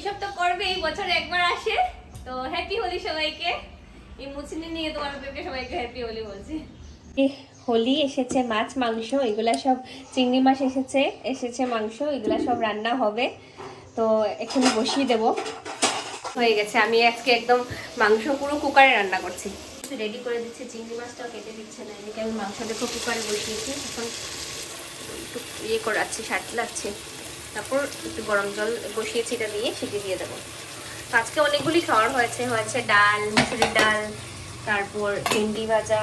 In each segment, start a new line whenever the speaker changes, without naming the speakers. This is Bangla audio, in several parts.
এসব তো করবে এই বছরে একবার আসে। তো হ্যাপি হোলি সবাইকে। এই মুসলিম নিয়ে তোমাদেরকে সবাইকে হ্যাপি হোলি বলছি। হোলি এসেছে মাছ মাংস এগুলা সব চিংড়ি মাছ এসেছে এসেছে মাংস এগুলা সব রান্না হবে। তো এখানে বসিয়ে দেব। হয়ে গেছে আমি আজকে একদম মাংস পুরো কুকারে রান্না করছি। রেডি করে দিচ্ছি চিংড়ি মাছটাও কেটে দিচ্ছে না এদিকে আমি মাংস দেখো কুকারে বসিয়েছি। এখন একটু ইয়ে করাচ্ছি সাটলাচ্ছি তারপর একটু গরম জল বসিয়েছি এটা দিয়ে সেটি দিয়ে দেবো। আজকে অনেকগুলি খাওয়ার হয়েছে হয়েছে ডাল, মুসুরির ডাল, তারপর ভেন্ডি ভাজা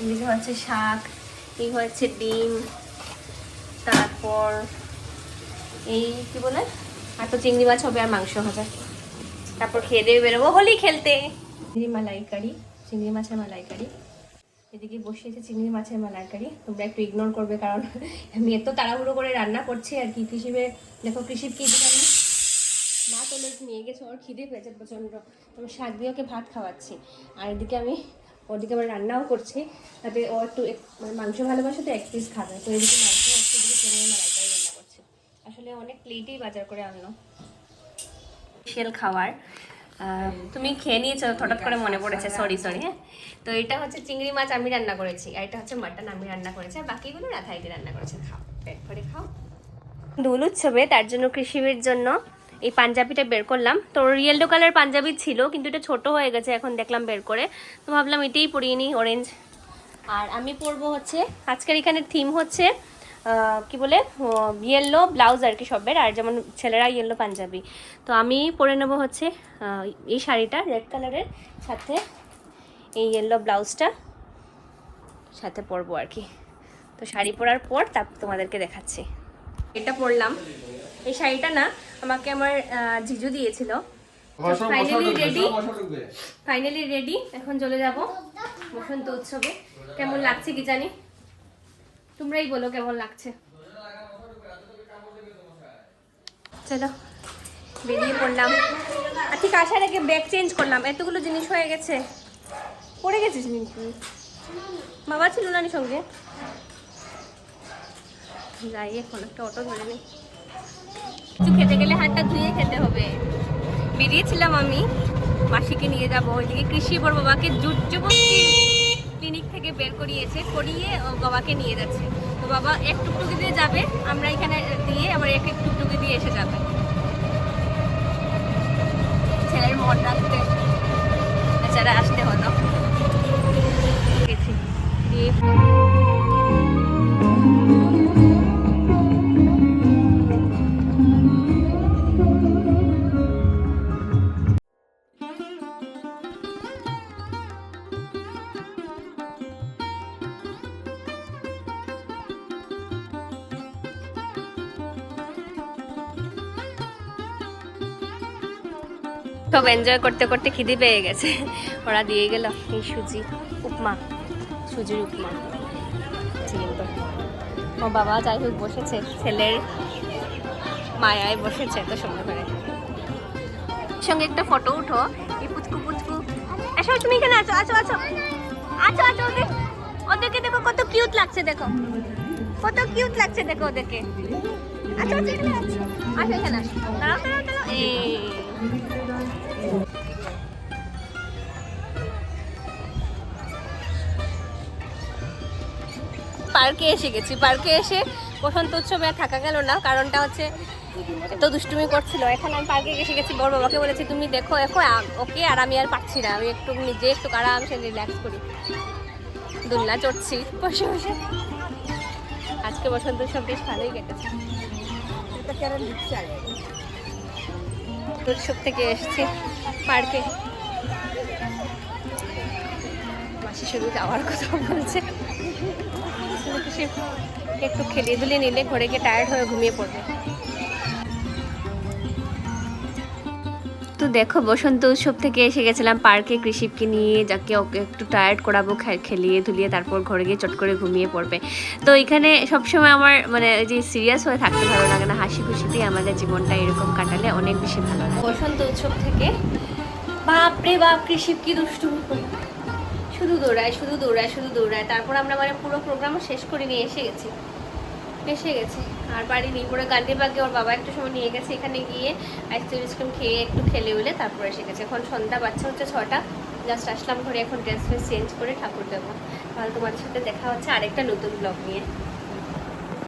এদিকে হচ্ছে শাক, এই হয়েছে ডিম, তারপর এই কি বলে? আর তো চিংড়ি মাছ হবে আর মাংস হবে তারপর খেয়ে দিয়ে বেরোবো হোলি খেলতে। মালাইকারি, চিংড়ি মাছের মালাইকারি। এদিকে বসিয়েছে চিংড়ি মাছের মালাইকারি। তোমরা একটু ইগনোর করবে কারণ আমি এত তাড়াহুড়ো করে রান্না করছি আর কি কৃষিবে দেখো কৃষি কি মা তোলে নিয়ে গেছে ওর খিদে পেয়েছে প্রচণ্ড। আমি শাক দিয়ে ওকে ভাত খাওয়াচ্ছি। আর এদিকে আমি ওদিকে আবার রান্নাও করছি। তাতে ও একটু মানে মাংস ভালোবাসে তো এক পিস খাবে। তো এদিকে মাংস হচ্ছে এদিকে চিংড়ি মালাইকারি রান্না করছি। আসলে অনেক প্লেটেই বাজার করে আনলো। খাবার আহ, তুমি খেয়ে নিয়েছো, হঠাৎ করে মনে পড়েছে সরি সরি হ্যাঁ? তো এটা হচ্ছে চিংড়ি মাছ আমি রান্না করেছি, আর এটা হচ্ছে মাটন আমি রান্না করেছি, আর বাকিগুলো রাধাইদি রান্না করেছে। খাও পেট করে খাও। দোল উৎসবে, তার জন্য কৃষিবির জন্য এই পাঞ্জাবিটা বের করলাম। তো রিয়েলডো কালার পাঞ্জাবি ছিল, কিন্তু এটা ছোট হয়ে গেছে, এখন দেখলাম বের করে। তো ভাবলাম এটাই পরিয়ে নিই অরেঞ্জ আর আমি পরবো হচ্ছে, আজকের এখানে থিম হচ্ছে কি বলে ইয়েলো ব্লাউজ আর কি সবের আর যেমন ছেলেরা ইয়েলো পাঞ্জাবি। তো আমি পরে নেব হচ্ছে এই শাড়িটা রেড কালারের সাথে এই ইয়েলো ব্লাউজটা সাথে পরবো আর কি। তো শাড়ি পরার পর তা তোমাদেরকে দেখাচ্ছি। এটা পরলাম। এই শাড়িটা না আমাকে আমার জিজু দিয়েছিল। ফাইনালি রেডি ফাইনালি রেডি এখন চলে যাব। বসন্ত উৎসবে। কেমন লাগছে কি জানি? তোমরাই বলো কেমন লাগছে? চলো, বেরিয়ে পড়লাম। আর ঠিক আসার আগে ব্যাগ চেঞ্জ করলাম, এতগুলো জিনিস হয়ে গেছে। পড়ে গেছিস নাকি? বাবা ছিল না নি সঙ্গে? যাই, এখন একটা অটো ধরে নিই কিছু খেতে গেলে হাতটা ধুয়ে খেতে হবে। বেরিয়েছিলাম আমি, মাসিকে নিয়ে যাব। ওইদিকে কৃষি বড় বাবাকে ক্লিনিক থেকে বের করিয়েছে, করিয়ে বাবাকে নিয়ে যাচ্ছে। তো বাবা এক টুকটুকি দিয়ে যাবে, আমরা এখানে দিয়ে আবার এক এক টুকটুকি দিয়ে এসে যাবে। ছেলের মন রাখতে। সব এনজয় করতে করতে খিদে পেয়ে গেছে। ওরা দিয়ে গেল এই সুজি, উপমা, সুজির উপমা। ও বাবা, যাই হোক, বসেছে। ছেলের মায়ায় বসেছে এত সুন্দর করে। সঙ্গে একটা ফটো উঠো। এই পুচকু পুচকু। আসো তুমি এখানে আছো আছো আছো। আছো আছো ওদের ওদেরকে দেখো, কত কিউট লাগছে, দেখো। কত কিউট লাগছে, দেখো ওদেরকে। আচ্ছা আচ্ছা এখানে এই। পার্কে এসে গেছি, পার্কে এসে বসন্ত উৎসবে আর থাকা গেল না, কারণটা হচ্ছে এত দুষ্টুমি করছিল। এখন আমি পার্কে এসে গেছি, বড় বাবাকে বলেছি, তুমি দেখো আ- ওকে আর আমি আর পারছি না। আমি একটু নিজে, একটু আরামসে রিল্যাক্স করি। দোলনা চড়ছি, বসে বসে। আজকে বসন্ত উৎসব বেশ ভালোই কেটেছে। উৎসব থেকে এসেছি পার্কে। মাসি শুধু যাওয়ার কথা বলছে। একটু খেলিয়ে দুলিয়ে নিলে ঘরে গিয়ে টায়ার্ড হয়ে ঘুমিয়ে পড়বে। তো দেখো, বসন্ত উৎসব থেকে এসে গেছিলাম পার্কে। কৃষিপকে নিয়ে যাকে ওকে একটু টায়ার্ড করাবো খেলিয়ে ধুলিয়ে তারপর ঘরে গিয়ে চট করে ঘুমিয়ে পড়বে। তো এখানে সবসময় আমার মানে যে সিরিয়াস হয়ে থাকতে ভালো লাগে না হাসি খুশিতেই আমাদের জীবনটা এরকম কাটালে অনেক বেশি ভালো লাগে। বসন্ত উৎসব থেকে বাপরে বাপ, কৃষিপ কি দুষ্টুমি শুধু দৌড়ায় শুধু দৌড়ায় শুধু দৌড়ায়। তারপর আমরা মানে পুরো প্রোগ্রাম শেষ করে নিয়ে এসে গেছি। এসে গেছে। আর বাড়ি নেই। পুরো গান্ধীবাগে ওর বাবা একটু সময় নিয়ে গেছে এখানে গিয়ে। আইসক্রিম আইসক্রিম খেয়ে একটু খেলে উলে তারপরে এসে গেছে। এখন সন্ধ্যা, বাচ্চা হচ্ছে ছটা। জাস্ট আসলাম ঘরে। এখন ড্রেস ফ্রেস চেঞ্জ করে ঠাকুর দেবো তাহলে তোমাদের সাথে দেখা হচ্ছে আরেকটা নতুন ব্লগ নিয়ে।